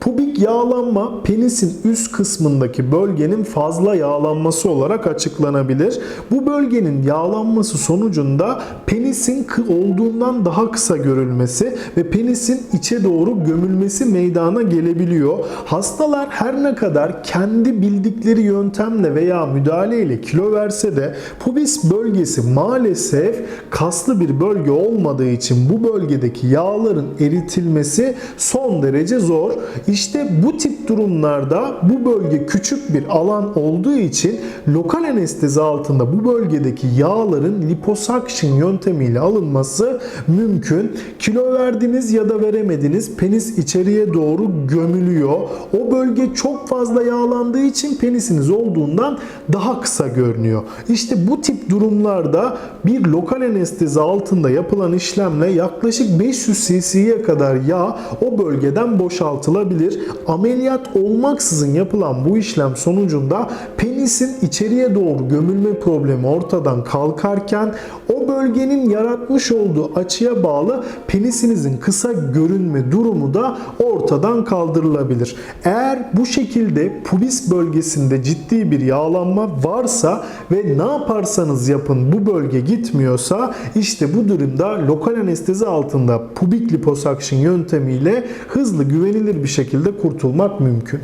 Pubik yağlanma penisin üst kısmındaki bölgenin fazla yağlanması olarak açıklanabilir. Bu bölgenin yağlanması sonucunda penisin olduğundan daha kısa görülmesi ve penisin içe doğru gömülmesi meydana gelebiliyor. Hastalar her ne kadar kendi bildikleri yöntemle veya müdahaleyle kilo verse de pubis bölgesi maalesef kaslı bir bölge olmadığı için bu bölgedeki yağların eritilmesi son derece zor. İşte bu tip durumlarda bu bölge küçük bir alan olduğu için lokal anestezi altında bu bölgedeki yağların liposuction yöntemiyle alınması mümkün. Kilo verdiniz ya da veremediniz penis içeriye doğru gömülüyor. O bölge çok fazla yağlandığı için penisiniz olduğundan daha kısa görünüyor. İşte bu tip durumlarda bir lokal anestezi altında yapılan işlemle yaklaşık 500 cc'ye kadar yağ o bölgeden boşaltılabilir. Ameliyat olmaksızın yapılan bu işlem sonucunda penisin içeriye doğru gömülme problemi ortadan kalkarken o bölgenin yaratmış olduğu açıya bağlı penisinizin kısa görünme durumu da ortadan kaldırılabilir. Eğer bu şekilde pubis bölgesinde ciddi bir yağlanma varsa ve ne yaparsanız yapın bu bölge gitmiyorsa işte bu durumda lokal anestezi altında pubik liposuction yöntemiyle hızlı güvenilir bir şekilde kurtulmak mümkün.